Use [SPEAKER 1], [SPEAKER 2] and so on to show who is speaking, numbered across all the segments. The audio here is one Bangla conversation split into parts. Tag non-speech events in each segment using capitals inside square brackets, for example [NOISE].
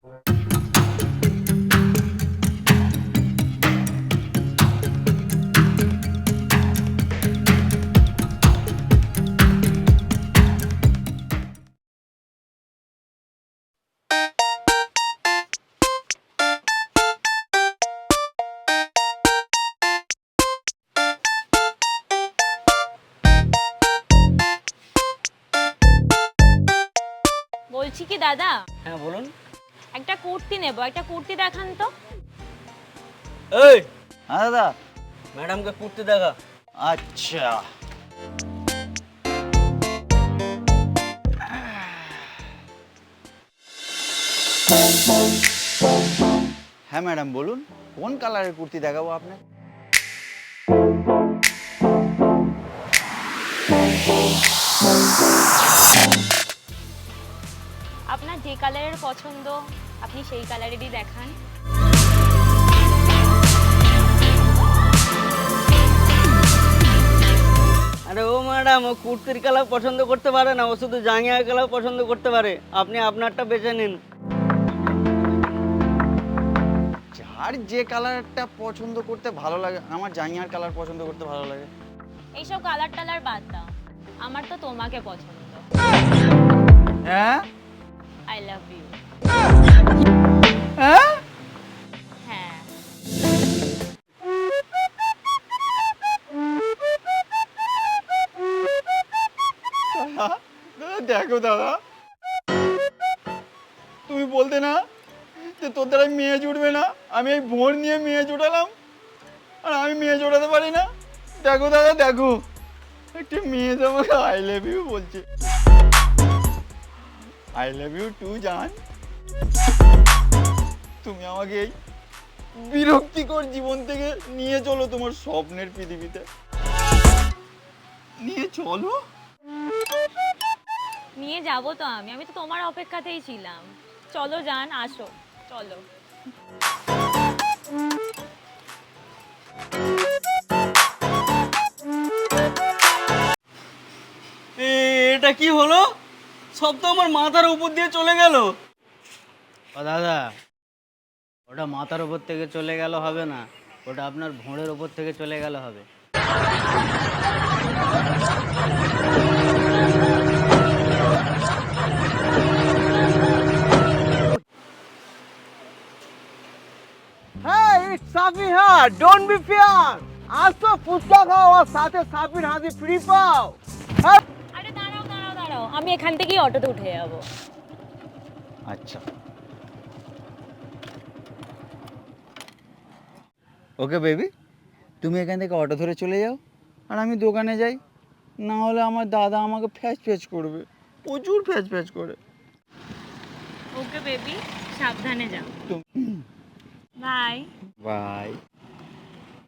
[SPEAKER 1] বলছি কি দাদা?
[SPEAKER 2] হ্যাঁ বলুন।
[SPEAKER 1] একটা কুর্তি নেব একটা কুর্তি দেখান তো।
[SPEAKER 2] এই!
[SPEAKER 3] হ্যাঁ দাদা।
[SPEAKER 2] ম্যাডামকে কুর্তি দেখা।
[SPEAKER 3] আচ্ছা। হ্যাঁ ম্যাডাম বলুন কোন কালারের কুর্তি দেখাবো আপনাকে?
[SPEAKER 1] আপনার যে কালারের পছন্দ আপনি সেই কালারেরই দেখান।
[SPEAKER 2] আরে ও ম্যাডাম ও কুর্তির কালার পছন্দ করতে পারে না ও শুধু জাঙ্গিয়ার কালার পছন্দ করতে পারে। আপনি আপনারটা বেছে নিন।
[SPEAKER 3] যার যে কালারটা পছন্দ করতে ভালো লাগে আমার জাঙ্গিয়ার কালার পছন্দ করতে ভালো লাগে।
[SPEAKER 1] এইসব কালার টালার বাদ দাও আমার তো তোমাকে পছন্দ।
[SPEAKER 3] হ্যাঁ?
[SPEAKER 1] আই লাভ ইউ
[SPEAKER 3] হ্যাঁ
[SPEAKER 1] হ্যাঁ।
[SPEAKER 3] দেখো দাদা তুমি বলতে না যে তোর দ্বারা মেয়ে জুটবে না। আমি এই ভোর নিয়ে মেয়ে জোটালাম আর আমি মেয়ে জোটাতে পারি না। দেখো দাদা দেখো একটা মেয়ে তো আমাকে আই লাভ ইউ বলছে। আই লাভ ইউ টু জান। তুমি আমাকে এই বিরক্তিকর জীবন থেকে নিয়ে চলো তোমার স্বপ্নের পৃথিবীতে। নিয়ে চলো।
[SPEAKER 1] নিয়ে যাব তো আমি আমি তো তোমার অপেক্ষাতেই ছিলাম। চলো যান আসো চলো।
[SPEAKER 2] এ, এটা কি হলো? সব তো আমার মাথার উপর দিয়ে চলে গেল ও দাদা ওটা মাথার উপর থেকে চলে গেল হবে না ওটা আপনার ভোঁড়ের উপর থেকে চলে গেল হবে
[SPEAKER 4] here. Don't be fear. আসো ফুচকা খাও আর সাথে সাফির হাতে ফ্রি পাও হ্যাঁ
[SPEAKER 1] আমি এখান থেকেই অটোতে উঠে যাব।
[SPEAKER 3] আচ্ছা। ওকে বেবি তুমি এখান থেকে অটো ধরে চলে যাও আর আমি দোকানে যাই। না হলে আমার দাদা আমাকে ফ্যাচ ফ্যাচ করবে প্রচুর ফ্যাচ ফ্যাচ করে।
[SPEAKER 1] ওকে বেবি সাবধানে যাও।
[SPEAKER 3] Bye.
[SPEAKER 1] Bye.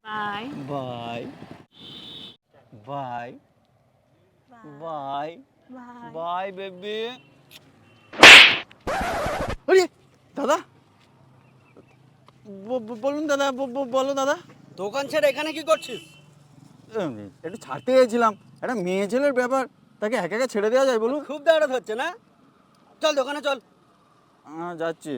[SPEAKER 3] Bye. Bye. Bye.
[SPEAKER 1] Bye.
[SPEAKER 3] Bye baby আরে দাদা। ব- ব- বলুন দাদা ব- ব- বলো দাদা।
[SPEAKER 2] দোকান ছেড়ে এখানে কি করছিস?
[SPEAKER 3] একটু ছাড়তে গেছিলাম। একটা মেয়ে ছেলের ব্যাপার তাকে একা একা ছেড়ে দেওয়া যায় বলুন?
[SPEAKER 2] খুব দাঁড়াত হচ্ছে না? চল দোকানে চল।
[SPEAKER 3] আহ, যাচ্ছি।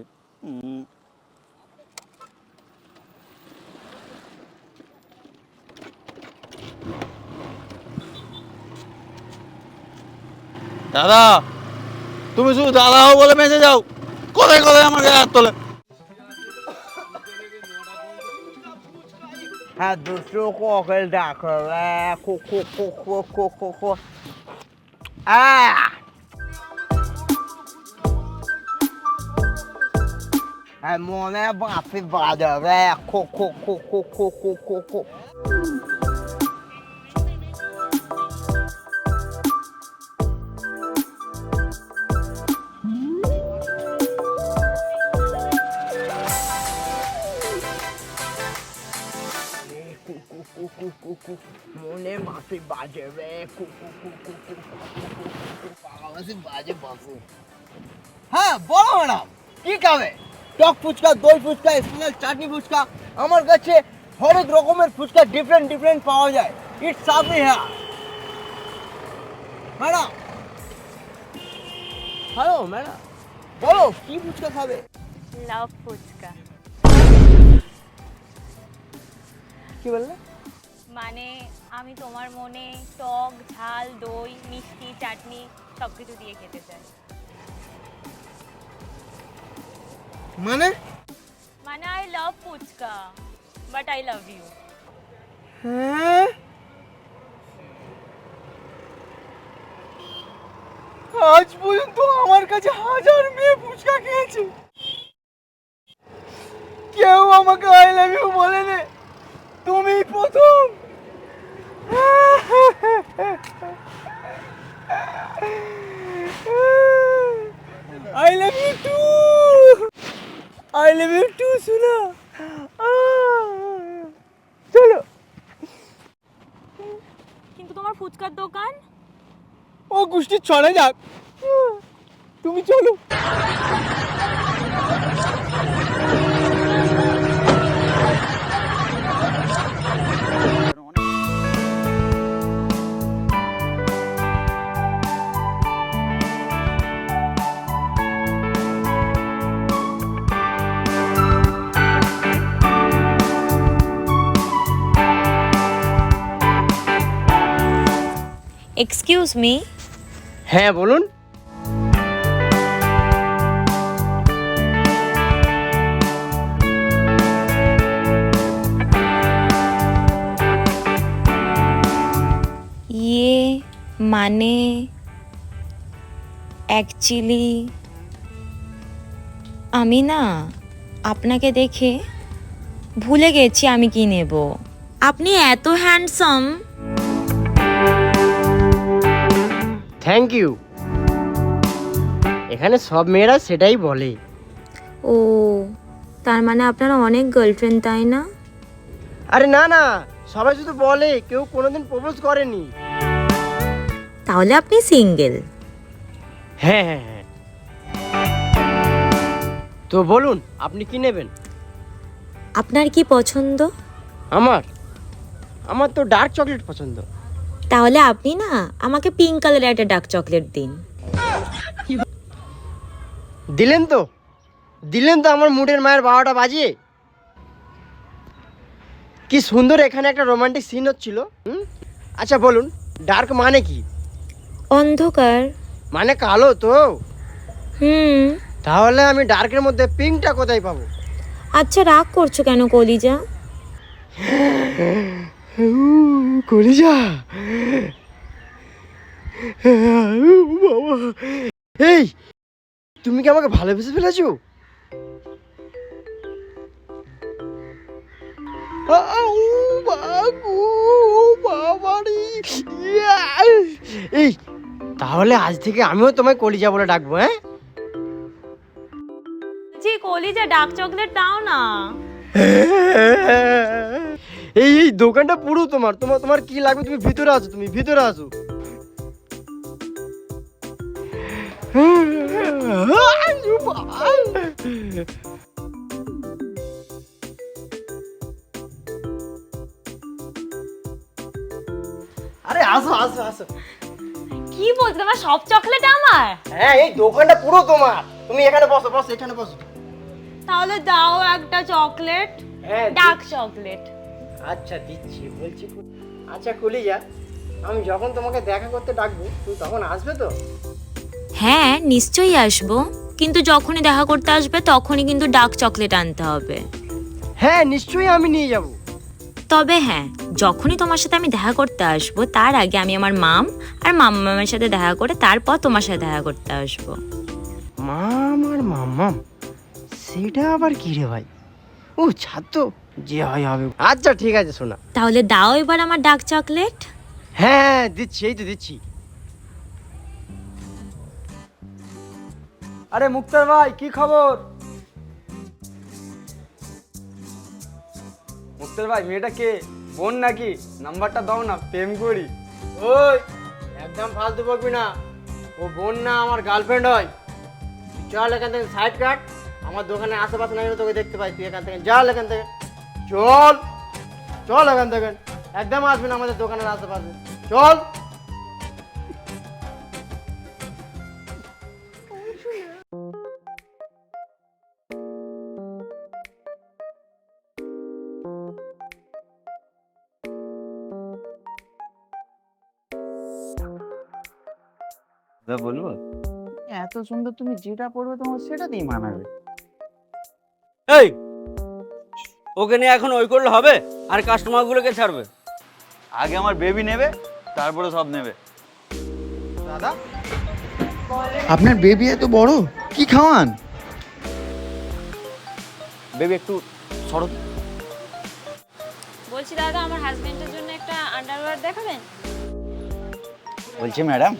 [SPEAKER 3] দাদা তুমি শুধু দাদা হও বলে মেসে যাও কোথায় কোথায় আমাকে হাত তোলে
[SPEAKER 4] হ্যাঁ দুটো কোকেল ডাক কো কো কো কো কো কো কো মনে বাপি বাজাবে খো খো খো খো খো খো খো মাসি বাজে রে কু কু কু কু কু মাসি বাজে বাসু হ্যাঁ বলো ম্যাডাম কি খাবে টক ফুচকা দই ফুচকা স্পেশাল চাটনি ফুচকা আমার কাছে হরেক রকমের ফুচকা ডিফারেন্ট ডিফারেন্ট পাওয়া যায় ইটস সাবরি হ্যাঁ ম্যাডাম হ্যালো ম্যাডাম বলো কি ফুচকা খাবে
[SPEAKER 1] লাভ ফুচকা
[SPEAKER 4] কি বললে
[SPEAKER 1] মানে আমি তোমার মনে টক ঝাল দই মিষ্টি চাটনি সব কিছু দিয়ে খেতে চাই।
[SPEAKER 4] মানে?
[SPEAKER 1] মানে I love phuchka but I love you
[SPEAKER 4] হ্যাঁ? আজ পর্যন্ত আমার কাছে হাজার মেয়ে ফুচকা খেয়েছে। কেউ আমাকে আই লাভ ইউ বলেনি। তুমি প্রথম। I love you too I love you too সোনা চলো।
[SPEAKER 1] কিন্তু তোমার ফুচকার দোকান?
[SPEAKER 4] ও গোষ্ঠী ছড়ে যাক। তুমি চলো।
[SPEAKER 1] এক্সকিউজ মি
[SPEAKER 2] হ্যাঁ বলুন।
[SPEAKER 1] ইয়ে মানে অ্যাকচুয়ালি আমি না আপনাকে দেখে ভুলে গেছি আমি কি নেব। আপনি এত হ্যান্ডসাম
[SPEAKER 5] থ্যাংক ইউ এখানে সব মেয়েরা সেটাই বলে।
[SPEAKER 1] ও তার মানে আপনারা অনেক গার্লফ্রেন্ড তাই না?
[SPEAKER 5] আরে না না সবাই শুধু বলে কেউ কোনোদিন প্রপোজ করেনি।
[SPEAKER 1] তাহলে আপনি সিঙ্গেল
[SPEAKER 5] হ্যাঁ হ্যাঁ হ্যাঁ। তো বলুন আপনি কি নেবেন?
[SPEAKER 1] আপনার কি পছন্দ?
[SPEAKER 5] আমার? আমার তো ডার্ক চকলেট পছন্দ।
[SPEAKER 1] তাহলে আপনি না আমাকে পিঙ্ক কালারের একটা ডার্ক চকলেট দিন।
[SPEAKER 5] দিলেন তো। দিলেন তো আমার মুডের মায়ের বারোটা বাজিয়ে। কি সুন্দর এখানে একটা রোমান্টিক সিন হচ্ছিল হুম? আচ্ছা বলুন ডার্ক মানে কি?
[SPEAKER 1] অন্ধকার।
[SPEAKER 5] মানে কালো তো?
[SPEAKER 1] হুম।
[SPEAKER 5] তাহলে আমি ডার্কের মধ্যে পিঙ্কটা কোথায় পাবো?
[SPEAKER 1] আচ্ছা রাগ করছ কেন কলিজা? [LAUGHS]
[SPEAKER 5] কলিজা। বাবা এই তুমি কি আমাকে ভালোবেসে ফেলেছো? এই তাহলে আজ থেকে আমিও তোমায় কলিজা বলে ডাকবো হ্যাঁ?
[SPEAKER 1] জি কলিজা ডার্ক চকলেট দাও না। [LAUGHS]
[SPEAKER 5] এই এই দোকানটা পুরো তোমার। তোমার তোমার কি লাগবে? তুমি ভিতরে আসো তুমি ভিতরে আসো আরে আসো আসো আসো।
[SPEAKER 1] কি বলছো? তোমার সব চকলেট আমার?
[SPEAKER 5] হ্যাঁ এই দোকানটা পুরো তোমার। তুমি এখানে বসো বসো এখানে বসো।
[SPEAKER 1] তাহলে দাও একটা চকলেট
[SPEAKER 5] হ্যাঁ
[SPEAKER 1] ডার্ক চকলেট।
[SPEAKER 5] আচ্ছা দিচ্ছি বলছি আচ্ছা কুলিজা আমি যখন তোমাকে দেখা করতে ডাকবো তুমি তখন আসবে তো?
[SPEAKER 1] হ্যাঁ নিশ্চয়ই আসব। কিন্তু যখনই দেখা করতে আসবে তখনই কিন্তু ডার্ক চকলেট আনতে হবে।
[SPEAKER 5] হ্যাঁ নিশ্চয়ই আমি নিয়ে যাব।
[SPEAKER 1] তবে হ্যাঁ যখনই তোমার সাথে আমি দেখা করতে আসব তার আগে আমি আমার মাম আর মামা মামের সাথে দেখা করে তারপর তোমার সাথে দেখা করতে আসব।
[SPEAKER 5] মাম আর মাম্মাম সেটা আবার কি রে ভাই? ও ছাত্র যে হয় হবে। আচ্ছা ঠিক আছে শোনা।
[SPEAKER 1] তাহলে দাও এবার আমার ডার্ক চকলেট।
[SPEAKER 5] হ্যাঁ হ্যাঁ দিচ্ছি এই তো দিচ্ছি।
[SPEAKER 3] আরে মুক্তার ভাই কি খবর? মুক্তার ভাই মেয়েটা কে? বোন নাকি? নাম্বারটা দাও না প্রেম করি।
[SPEAKER 5] ওই একদম ফালতু বকবি না। ও বোন না আমার গার্লফ্রেন্ড হয়। তুই চল এখান থেকে সাইড কাট আমার দোকানের আশেপাশে নাই তোকে দেখতে পাই তুই এখান থেকে চল এখান থেকে। চল। চল এখান থেকে। একদম আসবেন আমাদের দোকানের আশেপাশে। চল।
[SPEAKER 3] বলব? এত সুন্দর তুমি যেটা পড়বে তোমার সেটা দিয়ে মানাবে।
[SPEAKER 2] এই! ওকে নিয়ে এখন ওই করলে হবে? আর কাস্টমারগুলোকে ছাড়বে?
[SPEAKER 3] আগে আমার বেবি নেবে তারপরে সব নেবে।
[SPEAKER 4] দাদা? আপনার বেবি এত বড়? কি খাওয়ান?
[SPEAKER 3] বেবি একটু সরো।
[SPEAKER 1] বলছি দাদা আমার হাজবেন্ডের জন্য একটা আন্ডারওয়্যার দেখাবেন?
[SPEAKER 3] বলছি ম্যাডাম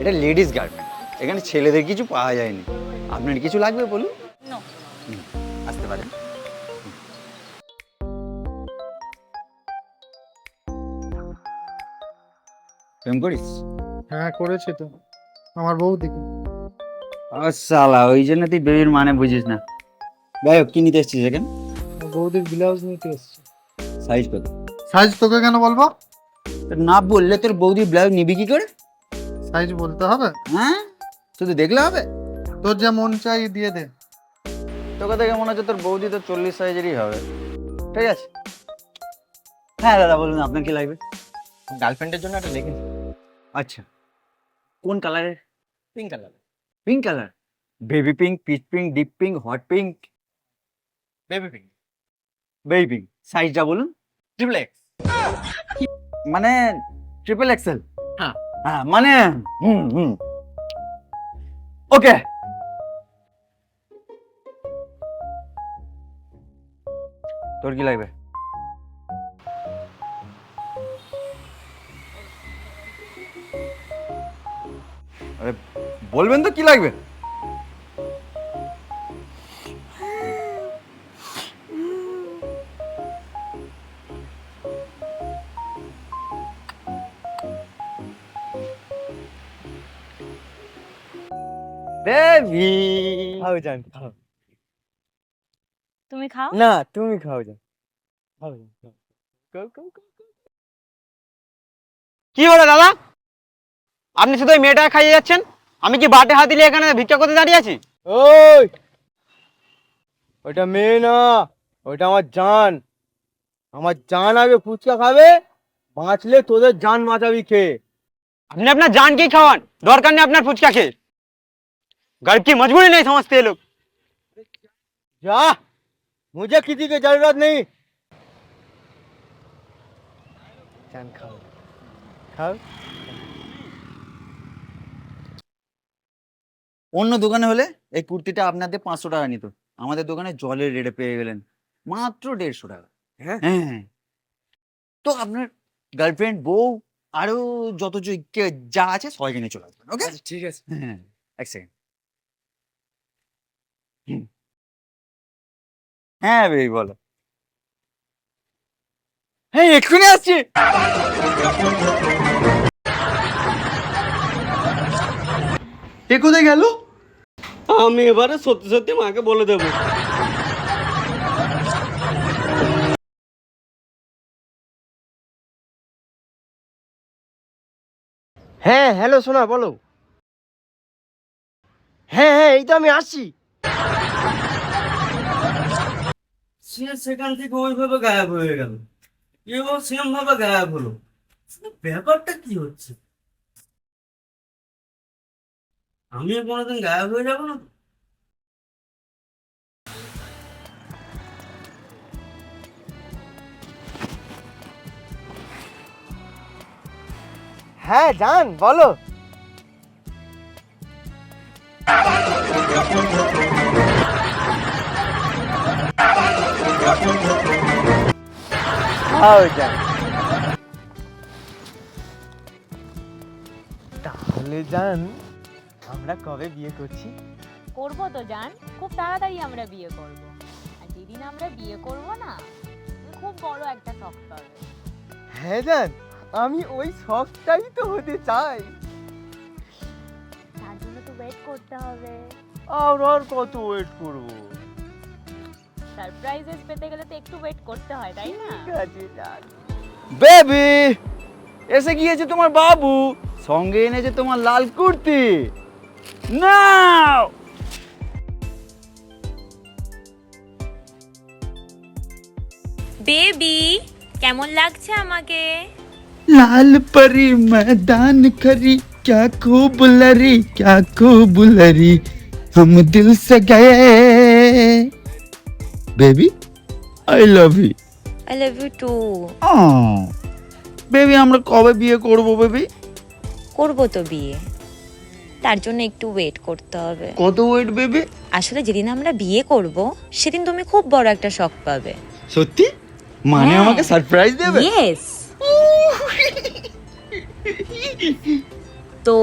[SPEAKER 3] এটা লেডিস গার্মেন্ট এখানে ছেলেদের কিছু পাওয়া যায়নি। আপনার কিছু লাগবে বলুন? প্রেম করিস?
[SPEAKER 6] হ্যাঁ করেছি তো। আমার বউ দিকে
[SPEAKER 3] সালা ওই জন্য তুই বেবির মানে বুঝিস না। যাই হোক কি নিতে এসছিস এখানে?
[SPEAKER 6] বৌদির ব্লাউজ নিতে এসছি।
[SPEAKER 3] সাইজ কত?
[SPEAKER 6] সাইজ তোকে কেন বলব?
[SPEAKER 3] তোর না বললে তোর বৌদি ব্লাউজ নিবি কি করে?
[SPEAKER 6] সাইজ বলতে হবে?
[SPEAKER 3] হ্যাঁ? শুধু দেখলে হবে?
[SPEAKER 6] তোর যা মন চাই দিয়ে দে।
[SPEAKER 3] তোকে দেখে মনে হচ্ছে তোর বৌদি তো চল্লিশ সাইজেরই হবে। ঠিক আছে? হ্যাঁ দাদা বলুন আপনার কি লাগবে?
[SPEAKER 5] গার্লফ্রেন্ডের জন্য একটা লেগিংস
[SPEAKER 3] আচ্ছা কোন কালারের
[SPEAKER 5] pink colour
[SPEAKER 3] pink colour baby pink peach pink deep pink hot pink
[SPEAKER 5] baby pink
[SPEAKER 3] baby pink সাইজটা বলুন
[SPEAKER 5] ট্রিপল এক্স
[SPEAKER 3] মানে ট্রিপল এক্সেল
[SPEAKER 5] হ্যাঁ।
[SPEAKER 3] হ্যাঁ মানে হুম হুম ওকে তোর কি লাগবে আরে বলবেন তো কি লাগবে? বেবি
[SPEAKER 5] খাও জান খাও।
[SPEAKER 1] তুমি খাও?
[SPEAKER 5] না তুমি খাও জান। খাও জান। কি হলো দাদা? আপনি শুধু ওই মেয়েটা খাইয়ে যাচ্ছেন আমি কি বাটে হাত দিলে এখানে ভিক্ষা করতে দাঁড়িয়ে আছি ওই ওইটা মেয়ে না ওইটা আমার জান আমার জান আগে ফুচকা খাবে বাঁচলে তোদের জান বাঁচাবি খেয়ে আপনি আপনার জানকেই খাওয়ান দরকার নেই আপনার ফুচকা খেয়ে गर्व की मजबूरी नहीं समझते ये लोग जा मुझे किसी की जरूरत नहीं जान खाओ खाओ
[SPEAKER 3] অন্য দোকানে হলে এই কুর্তিটা আপনাদের পাঁচশো টাকা নিত। আমাদের দোকানে জলের রেটে পেয়ে গেলেন মাত্র দেড়শো টাকা।
[SPEAKER 5] হ্যাঁ।,
[SPEAKER 3] হ্যাঁ, হ্যাঁ। তো আপনার গার্লফ্রেন্ড বউ আরও যত যা আছে সবাইকে নিয়ে চলে আসবেন ওকে
[SPEAKER 5] আচ্ছা, ঠিক আছে।
[SPEAKER 3] হ্যাঁ, হ্যাঁ এক সেকেন্ড হ্যাঁ বেবি বলো। হ্যাঁ এক্ষুনি আসছি।
[SPEAKER 4] কোথায় গেল?
[SPEAKER 2] আমি এবারে সত্যি সত্যি মাকে বলে দেবো।
[SPEAKER 5] হ্যাঁ হ্যালো শোনা বলো। হ্যাঁ হ্যাঁ এই তো আমি আসছি।
[SPEAKER 2] সে সেখান থেকে ওইভাবে গায়েব হয়ে গেল। এও সেম ভাবে গায়েব হলো। ব্যাপারটা কি হচ্ছে? আমিও কোনোদিন গায়েব হয়ে যাব না
[SPEAKER 5] হ্যাঁ জান বলো। জান। তাহলে জান আমরা কবে বিয়ে করছি?
[SPEAKER 1] করব তো জান খুব তাড়াতাড়ি আমরা বিয়ে করব। আর যেদিন আমরা বিয়ে করব না খুব বড় একটা শখ পাবে।
[SPEAKER 5] হ্যাঁ জান আমি ওই শখটাই তো হতে চাই।
[SPEAKER 1] তার জন্য তো ওয়েট করতে হবে।
[SPEAKER 5] আর আর কত ওয়েট করব?
[SPEAKER 1] সারপ্রাইজেস পেতে গেলে তো একটু ওয়েট করতে হয় তাই না?
[SPEAKER 5] ঠিক আছে জান।
[SPEAKER 3] বেবি এসে গিয়েছে তোমার বাবু সঙ্গে এনেছে তোমার লাল কুর্তি। নাও
[SPEAKER 1] বেবি কেমন লাগছে আমাকে
[SPEAKER 4] লাল পরি ময়দান খরি
[SPEAKER 3] क्या खूब लरी क्या खूब लरी हम दिल से गए baby I love you
[SPEAKER 1] I love you too
[SPEAKER 3] baby আমরা কবে বিয়ে করব বেবি
[SPEAKER 1] করবো তো বিয়ে তার জন্য একটু ওয়েট করতে হবে।
[SPEAKER 3] কত ওয়েট বেবি
[SPEAKER 1] আসলে যেদিন আমরা বিয়ে করব সেদিন তুমি খুব বড় একটা শখ পাবে।
[SPEAKER 3] সত্যি? মানে
[SPEAKER 1] হ্যাঁ।
[SPEAKER 3] আমাকে সারপ্রাইজ দেবে?
[SPEAKER 1] ইয়েস তো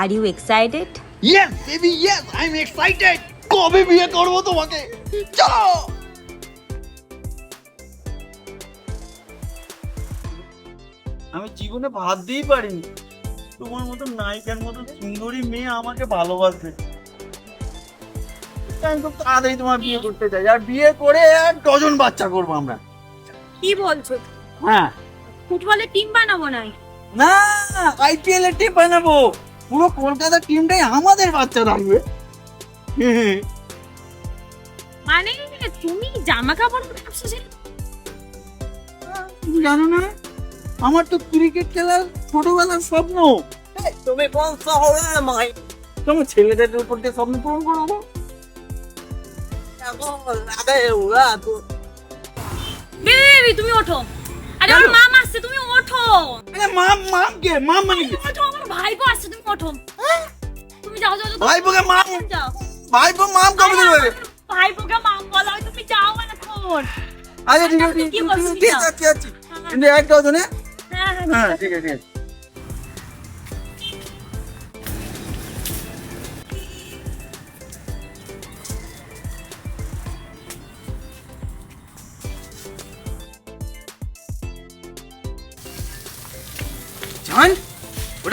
[SPEAKER 1] are you excited
[SPEAKER 3] yes baby yes I am excited কবে বিয়ে করব তোমাকে? চলো! আমি জীবনে ভাবতেই পারিনি। তোমার মতো নায়িকার মতো সুন্দরী মেয়ে আমাকে ভালোবাসবে আমি খুব তাড়াতাড়ি তোমার বিয়ে করতে চাই? আর বিয়ে করে এক ডজন বাচ্চা করব আমরা।
[SPEAKER 1] কি বলছো?
[SPEAKER 3] হ্যাঁ।
[SPEAKER 1] ফুটবলের টিম বানাবো না
[SPEAKER 3] না আইপিএল এর টিম বানাবো। পুরো কলকাতা টিমটাই আমাদের বাচ্চা থাকবে।
[SPEAKER 1] মানে তুমি জামা কাপড় ব্যবসা
[SPEAKER 3] তুমি জানো না আমার তো ক্রিকেট খেলার ছোটবেলার স্বপ্ন।
[SPEAKER 4] তুমি কোন শহরে মাই
[SPEAKER 3] তোমার ছেলেদের উপর দিয়ে স্বপ্ন পূরণ করব
[SPEAKER 4] এখন লাগে ওরা তো।
[SPEAKER 1] বেবি তুমি ওঠো। আরে আমার মাম আসছে তুমি ওঠো।
[SPEAKER 3] আরে মাম মাম কে? মাম মানে কি?
[SPEAKER 1] ওঠো আমার ভাইপো আসছে তুমি ওঠো। তুমি যাও যাও যাও,
[SPEAKER 3] ভাইপোকে মাম ভাইপো মাম কবে দেবে
[SPEAKER 1] ভাইপোকে মাম বলো তুমি যাও মানে এখন।
[SPEAKER 3] আচ্ছা ঠিক আছে
[SPEAKER 1] কি
[SPEAKER 3] ঠিক আছে, ঠিক
[SPEAKER 1] না?
[SPEAKER 3] আছে ঠিক আছে। কিন্তু এক ডজনে
[SPEAKER 1] হ্যাঁ হ্যাঁ
[SPEAKER 3] হ্যাঁ ঠিক আছে ঠিক আছে।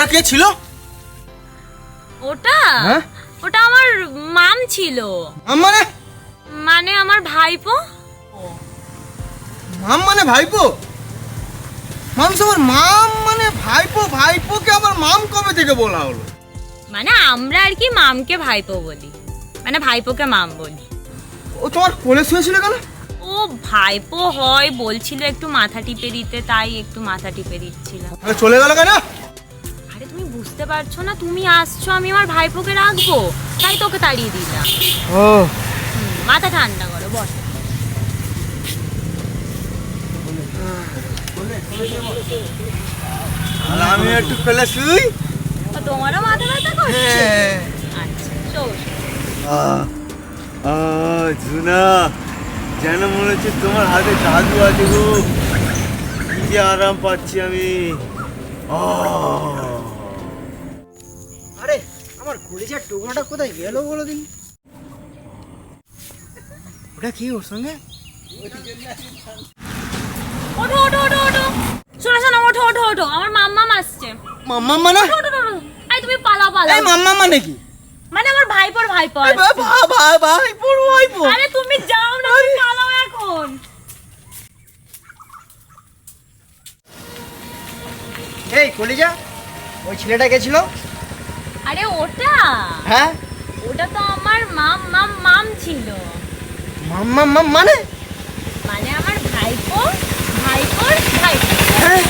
[SPEAKER 4] ওটা কে ছিল?
[SPEAKER 1] ওটা?
[SPEAKER 4] হ্যাঁ?
[SPEAKER 1] ওটা আমার মাম ছিল।
[SPEAKER 4] মাম মানে?
[SPEAKER 1] মানে আমার ভাইপো।
[SPEAKER 4] মাম মানে ভাইপো? মাম মানে ভাইপো? ভাইপোকে আবার মাম কবে থেকে বলা হলো?
[SPEAKER 1] মানে আমরা আর কি মামকে ভাইপো বলি। মানে ভাইপোকে মাম বলি।
[SPEAKER 4] ও তোমার কোলে শুয়েছিল কেন?
[SPEAKER 1] ও ভাইপো হয় বলছিল একটু মাথা টিপে দিতে তাই একটু মাথা টিপে দিচ্ছিলাম।
[SPEAKER 4] তাহলে চলে গেল কেন?
[SPEAKER 1] বুঝতে পারছ না? তুমি আসছো আমি আমার ভাইপোকে রাখব। তাই তোকে তাড়িয়ে দিলাম।
[SPEAKER 4] ও।
[SPEAKER 1] মাথা ঠান্ডা করো বস।
[SPEAKER 4] আমি একটু ফেলে শুই।
[SPEAKER 1] তোমারও মাথা ব্যথা করছে?
[SPEAKER 4] হ্যাঁ।
[SPEAKER 1] আচ্ছা
[SPEAKER 3] ঝুনা যেন মনে হচ্ছে তোমার হাতে জাদু আছে গো। কি আরাম পাচ্ছি আমি। আহ
[SPEAKER 4] আরে আমার কলিজার টুকরাটা কোথায় গেল বলো দিন ওটা কি ওর সঙ্গে?
[SPEAKER 1] ওঠো ওঠো ওঠো ওঠো। শোনো শোনো ওঠো ওঠো ওঠো। আমার মাম্মাম আসছে।
[SPEAKER 4] মাম্মা মানে?
[SPEAKER 1] আই তুমি পালাও
[SPEAKER 4] এই মাম্মা মানে কি?
[SPEAKER 1] মানে আমার ভাইপোর ভাইপো
[SPEAKER 4] এই
[SPEAKER 1] আসছে।
[SPEAKER 4] বা- বা- বা- ভাই পুরো ভাইপো।
[SPEAKER 1] আরে তুমি যাও না তুমি পালাও এখন।
[SPEAKER 4] এই কলিজা ওই ছেলেটা গেছিল?
[SPEAKER 1] আরে ওটা?
[SPEAKER 4] হ্যাঁ?
[SPEAKER 1] ওটা তো আমার মাম মাম মাম ছিল।
[SPEAKER 4] মাম্মা মাম মানে?
[SPEAKER 1] মানে আমার ভাইপো ভাইপোর ভাইপো।
[SPEAKER 4] হ্যাঁ।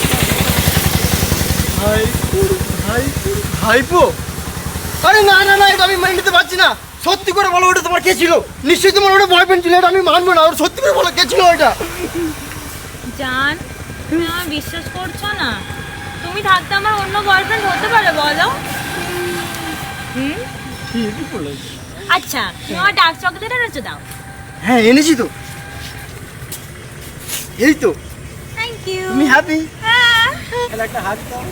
[SPEAKER 4] ভাইপুর ভাইপুর ভাইপো? আরে না না না এটা আমি মেনে নিতে পারছি না। সত্যি করে বলো ওটা তোমার কে ছিল? নিশ্চয়ই তোমার ওটা বয়ফ্রেন্ড ছিল এটা আমি মানবো না। ওর সত্যি করে বলো কে ছিল ওটা?
[SPEAKER 1] জান তুমি আমার বিশ্বাস করছ না? তুমি থাকতে আমার অন্য বয়ফ্রেন্ড হতে পারে বলো। আচ্ছা তুমি আমার ডার্ক চকলেট এনেছো দাও।
[SPEAKER 4] হ্যাঁ এনেছি তো। এই তো।
[SPEAKER 1] থ্যাংক ইউ
[SPEAKER 4] তুমি হ্যাপি
[SPEAKER 1] হ্যাঁ।
[SPEAKER 4] একটা হাত দাও।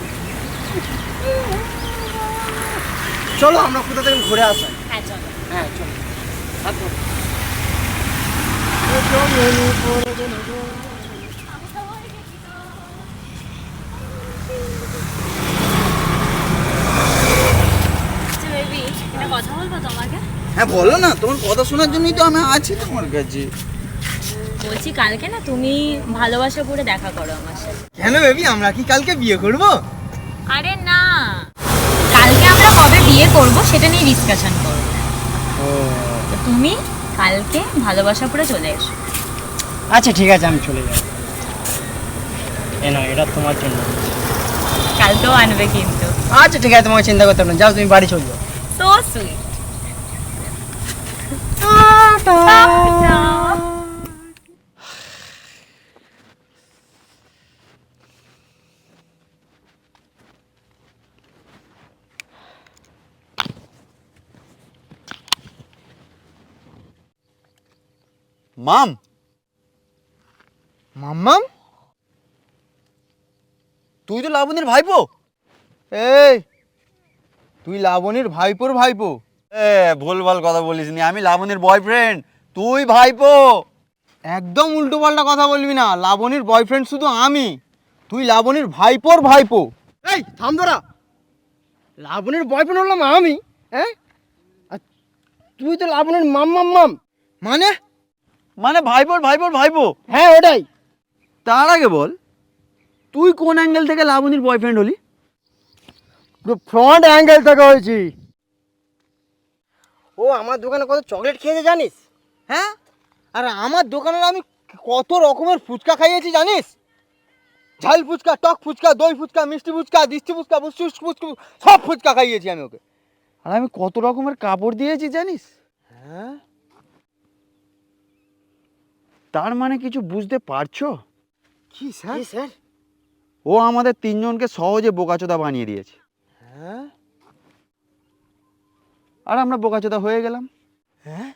[SPEAKER 4] চলো আমরা কোথা থেকে ঘুরে আসা?
[SPEAKER 1] হ্যাঁ চলো।
[SPEAKER 4] হ্যাঁ চলো। হাত।
[SPEAKER 1] আচ্ছা বেবি একটা কথা বলব তোমাকে
[SPEAKER 3] হ্যাঁ বলো না তোমার কথা শোনার জন্যই তো আমি আছি তোমার কাছে।
[SPEAKER 1] বলছি কালকে না তুমি ভালোবাসা করে দেখা করো আমার সাথে।
[SPEAKER 4] কেন বেবি আমরা কি কালকে বিয়ে করব?
[SPEAKER 1] আরে না। কালকে আমরা কবে বিয়ে করব সেটা নিয়ে ডিসকাশন করব তো তুমি কালকে ভালোবাসা করে চলে এসো।
[SPEAKER 5] আচ্ছা ঠিক আছে আমি চলে যাব। এ না এটা তোমার জন্য।
[SPEAKER 1] কালকেও আনবে কিন্তু।
[SPEAKER 5] আচ্ছা ঠিক আছে তোমাকে চিন্তা করতে হবে না। যাও তুমি বাড়ি চলে যাও।
[SPEAKER 1] সো সুইট [LAUGHS]
[SPEAKER 3] মাম
[SPEAKER 5] মাম্মাম
[SPEAKER 3] তুই তো লাবণীর ভাইপো।
[SPEAKER 5] এই তুই লাবণীর ভাইপোর ভাইপো।
[SPEAKER 3] এ ভুলভাল কথা বলিস নি আমি লাবণীর বয়ফ্রেন্ড তুই ভাইপো।
[SPEAKER 5] একদম উল্টো পাল্টা কথা বলবি না। লাবণীর বয়ফ্রেন্ড শুধু আমি। তুই লাবণীর ভাইপোর ভাইপো। এই থাম ধরা লাবণীর বয়ফ্রেন্ড হলাম আমি হ্যাঁ আর তুই তো লাবণীর মাম মাম মাম। মানে?
[SPEAKER 3] মানে ভাইপোর ভাইপোর ভাইপো।
[SPEAKER 5] হ্যাঁ ওটাই।
[SPEAKER 3] তার আগে বল তুই কোন অ্যাঙ্গেল থেকে লাবণীর বয়ফ্রেন্ড হলি?
[SPEAKER 5] পুরো ফ্রন্ট অ্যাঙ্গেল থেকে হয়েছি। ও আমার দোকানে কত চকলেট খেয়েছে জানিস? হ্যাঁ? আর আমার দোকানের আমি কত রকমের ফুচকা খাইয়েছি জানিস? ঝাল ফুচকা টক ফুচকা দই ফুচকা মিষ্টি ফুচকা দিষ্টি ফুচকা বুষ্টি ফুচকা সব ফুচকা খাইয়েছি আমি ওকে।
[SPEAKER 3] আর আমি কত রকমের কাপড় দিয়েছি জানিস?
[SPEAKER 5] হ্যাঁ?
[SPEAKER 3] তার মানে কিছু বুঝতে পারছ?
[SPEAKER 5] কি স্যার স্যার?
[SPEAKER 3] ও আমাদের তিনজনকে সহজে বোকাচোদা বানিয়ে দিয়েছে।
[SPEAKER 5] হ্যাঁ?
[SPEAKER 3] আর আমরা বোকাচোদা হয়ে গেলাম।
[SPEAKER 5] হ্যাঁ?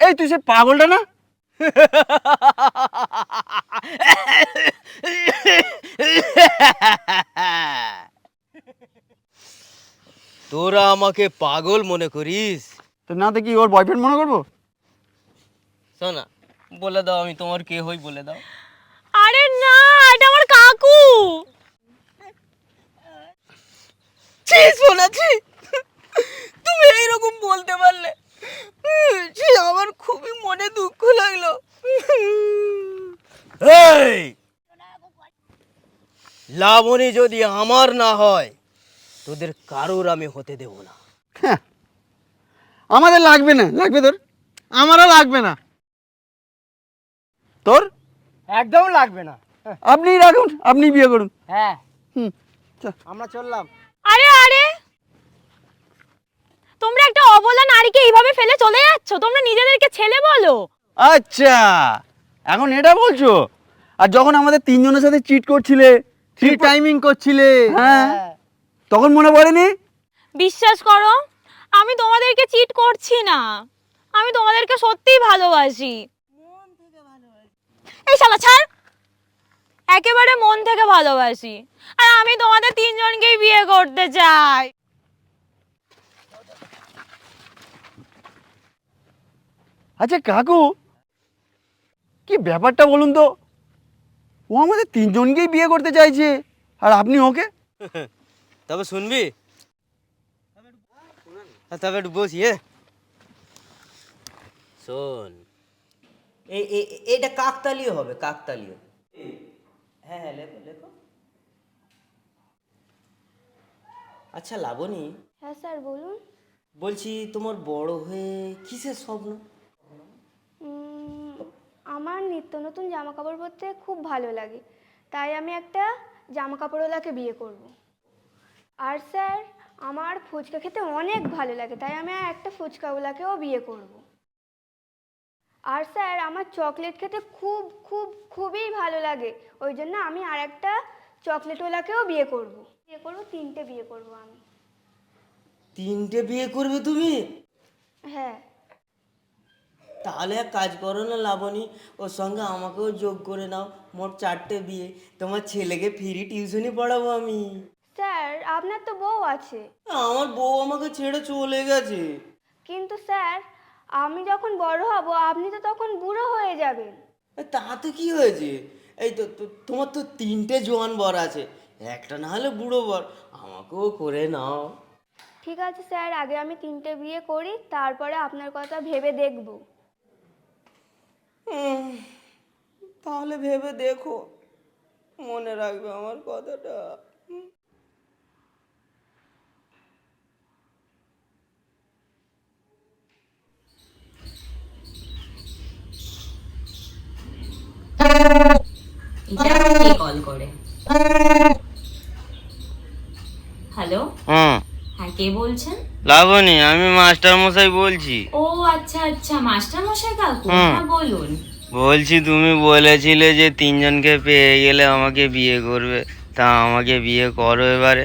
[SPEAKER 3] এই তুই সে পাগলটা না? [LAUGHS]
[SPEAKER 7] তোরা আমাকে পাগল মনে করিস?
[SPEAKER 3] তো না দেখি ওর বয়ফ্রেন্ড মনে করব?
[SPEAKER 7] শোনা বলে দাও আমি তোমার কে হই বলে দাও।
[SPEAKER 1] আরে না এটা আমার কাকু।
[SPEAKER 7] ছি শোনাছি তুমি এইরকম বলতে পারলে। ছি আমার খুবই মনে দুঃখ লাগল। এই! লাবণী যদি আমার না হয় তোদের কারোর আমি হতে দেব না।
[SPEAKER 3] হ্যাঁ আমাদের লাগবে না লাগবে তোর? আমারও লাগবে না। তোর?
[SPEAKER 5] একদম লাগবে না।
[SPEAKER 3] আপনি রাখুন আপনি বিয়ে করুন।
[SPEAKER 5] হ্যাঁ।
[SPEAKER 3] হুম
[SPEAKER 5] আমরা চললাম।
[SPEAKER 1] আরে আরে! তোমরা একটা অবলা নারীকে এইভাবে ফেলে চলে যাচ্ছ? তোমরা নিজেদেরকে ছেলে বলো।
[SPEAKER 3] আচ্ছা এখন এটা বলছো? আর যখন আমাদের তিনজনের সাথে চিট করছিলে
[SPEAKER 5] থ্রি টাইমিং করছিলে
[SPEAKER 3] হ্যাঁ? তখন মনে পড়েনি?
[SPEAKER 1] বিশ্বাস করো আমি তোমাদেরকে চিট করছি না। আমি তোমাদেরকে সত্যিই ভালোবাসি। এই শালা ছাড়! একেবারে মন থেকে ভালোবাসি। আর আমি তোমাদের তিনজনকেই বিয়ে করতে চাই।
[SPEAKER 3] আচ্ছা কাকু কি ব্যাপারটা বলুন তো? ও আমাদের তিনজনকেই বিয়ে করতে চাইছে আর আপনি ওকে? [LAUGHS]
[SPEAKER 7] তবে শুনবি? হ্যাঁ, তবে একটু বসি হ্যাঁ শোন। এই এইটা কাকতালীয় হবে কাকতালীয়। হ্যাঁ হ্যাঁ লেখো লেখো। আচ্ছা লাবণী।
[SPEAKER 8] হ্যাঁ স্যার বলুন।
[SPEAKER 7] বলছি তোমার বড় হয়ে কিসের স্বপ্ন?
[SPEAKER 8] আমার নিত্য নতুন জামা কাপড় পরতে খুব ভালো লাগে। তাই আমি একটা জামা কাপড়ওয়ালাকে বিয়ে করব। আর স্যার আমার ফুচকা খেতে অনেক ভালো লাগে তাই আমি একটা ফুচকাওয়ালাকেও বিয়ে করব। আর স্যার আমার চকলেট খেতে খুব খুব খুবই ভালো লাগে ওই জন্য আমি আর একটা চকলেটওয়ালাকেও বিয়ে করব। বিয়ে করব তিনটে বিয়ে করব আমি
[SPEAKER 7] তিনটে বিয়ে করবে তুমি
[SPEAKER 8] হ্যাঁ
[SPEAKER 7] তাহলে এক কাজ করো না লাবণী ওর সঙ্গে আমাকেও যোগ করে নাও মোট চারটে বিয়ে তোমার ছেলেকে ফ্রি টিউশনই পড়াবো আমি
[SPEAKER 8] স্যার আপনার তো বউ আছে।
[SPEAKER 7] আমার বউ আমাকে ছেড়ে চলে গেছে।
[SPEAKER 8] কিন্তু স্যার আমি যখন বড় হব আপনি তো তখন বুড়ো হয়ে যাবেন।
[SPEAKER 7] তাতে কি হয়েছে? এই তো তোমার তো তিনটে জোয়ান বর আছে। একটা না হলে বুড়ো বর আমাকেও করে নাও।
[SPEAKER 8] ঠিক আছে স্যার আগে আমি তিনটে বিয়ে করি তারপরে আপনার কথা ভেবে দেখব।
[SPEAKER 7] তাহলে ভেবে দেখো। মনে রাখবে আমার কথাটা।
[SPEAKER 1] এটা কে কল করে। হ্যালো
[SPEAKER 9] হ্যাঁ
[SPEAKER 1] হ্যাঁ কে বলছেন?
[SPEAKER 9] লাবণী আমি মাস্টার মশাই বলছি।
[SPEAKER 1] ও আচ্ছা আচ্ছা মাস্টার মশাই কাকু
[SPEAKER 9] হুম।
[SPEAKER 1] হ্যাঁ বলুন।
[SPEAKER 9] বলছি তুমি বলেছিলে যে তিনজনকে পেয়ে গেলে আমাকে বিয়ে করবে তা আমাকে বিয়ে করো এবারে।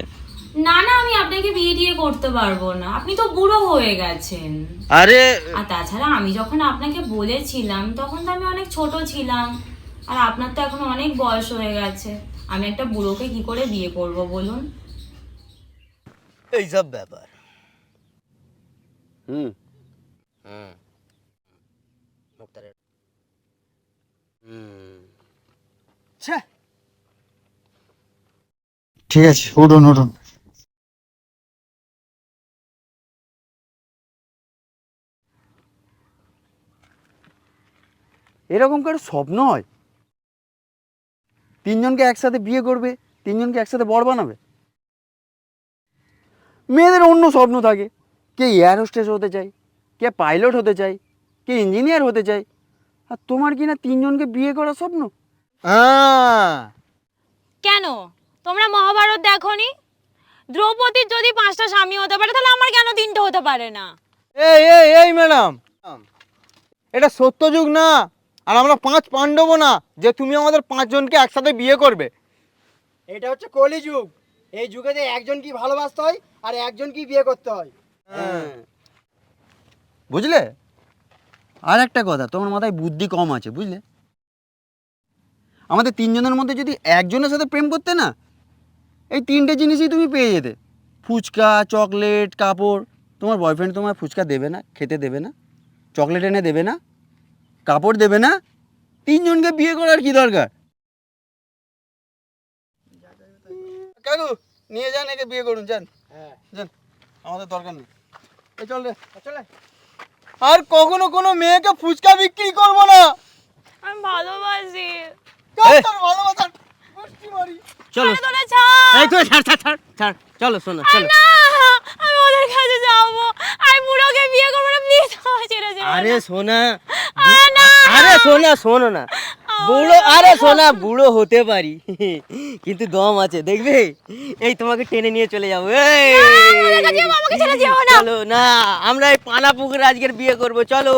[SPEAKER 1] না না আমি আপনাকে বিয়ে টিয়ে করতে পারব না। আপনি তো বুড়ো হয়ে গেছেন।
[SPEAKER 9] আরে!
[SPEAKER 1] আর তাছাড়া আমি যখন আপনাকে বলেছিলাম তখন তো আমি অনেক ছোট ছিলাম। আর আপনার তো এখন অনেক বয়স হয়ে গেছে। আমি একটা বুড়োকে কি করে বিয়ে করব বলুন?
[SPEAKER 4] এইসব ব্যাপার। হুম। হুম। মুক্তারের হুম।
[SPEAKER 10] ঠিক আছে উঠুন উঠুন।
[SPEAKER 3] এরকম কারও স্বপ্ন হয় তিনজনকে একসাথে বিয়ে করবে তিনজনকে একসাথে বর বানাবে। মেয়েদের অন্য স্বপ্ন থাকে কে এয়ার হোস্টেস হতে চায় কে পাইলট হতে চায় কে ইঞ্জিনিয়ার হতে চায়। আর তোমার কি না তিনজনকে বিয়ে করার স্বপ্ন?
[SPEAKER 4] হ্যাঁ।
[SPEAKER 1] কেন? তোমরা মহাভারত দেখোনি? দ্রৌপদীর যদি পাঁচটা স্বামী হতে পারে তাহলে আমার কেন তিনটে হতে পারে না?
[SPEAKER 4] এই এই এই ম্যাডাম এটা সত্যযুগ না? আর আমরা পাঁচ পাণ্ডব না যে তুমি আমাদের পাঁচজনকে একসাথে বিয়ে করবে। এটা হচ্ছে কলিযুগ। এই যুগে একজন কি ভালোবাসতে হয় আর একজন কি বিয়ে করতে হয়।
[SPEAKER 3] বুঝলে? আর একটা কথা তোমার মাথায় বুদ্ধি কম আছে বুঝলে? আমাদের তিনজনের মধ্যে যদি একজনের সাথে প্রেম করতে না এই তিনটে জিনিসই তুমি পেয়ে যেতে। ফুচকা চকলেট কাপড় তোমার বয়ফ্রেন্ড তোমার ফুচকা দেবে না খেতে দেবে না চকলেট এনে দেবে না কাপড় দেবে না? তিনজনকে বিয়ে করার কি দরকার? কাকু নিয়ে যান একে বিয়ে করুন যান।
[SPEAKER 4] হ্যাঁ।
[SPEAKER 3] যান। আমাদের দরকার নেই। এই চল রে।
[SPEAKER 4] চলে আর কখনো কোনো মেয়েকে ফুচকা বিক্রি করব না।
[SPEAKER 1] আমি ভালোবাসি।
[SPEAKER 4] কার
[SPEAKER 9] চলো। এই তো ছাড় ছাড় ছাড় ছাড়। চলো শোনো চলো।
[SPEAKER 1] আমি ওদের কাছে যাব। আমি বুড়োকে বিয়ে করব না প্লিজ আমায় ছেড়ে যেও
[SPEAKER 9] আরে সোনা
[SPEAKER 1] আরে
[SPEAKER 9] সোনা শোনো না। বুড়ো আরে সোনা বুড়ো হতে পারি। কিন্তু দম আছে দেখবে? এই তোমাকে টেনে নিয়ে চলে যাব। চলো না আমরা এই পানা পুকুরে আজকের বিয়ে করব চলো।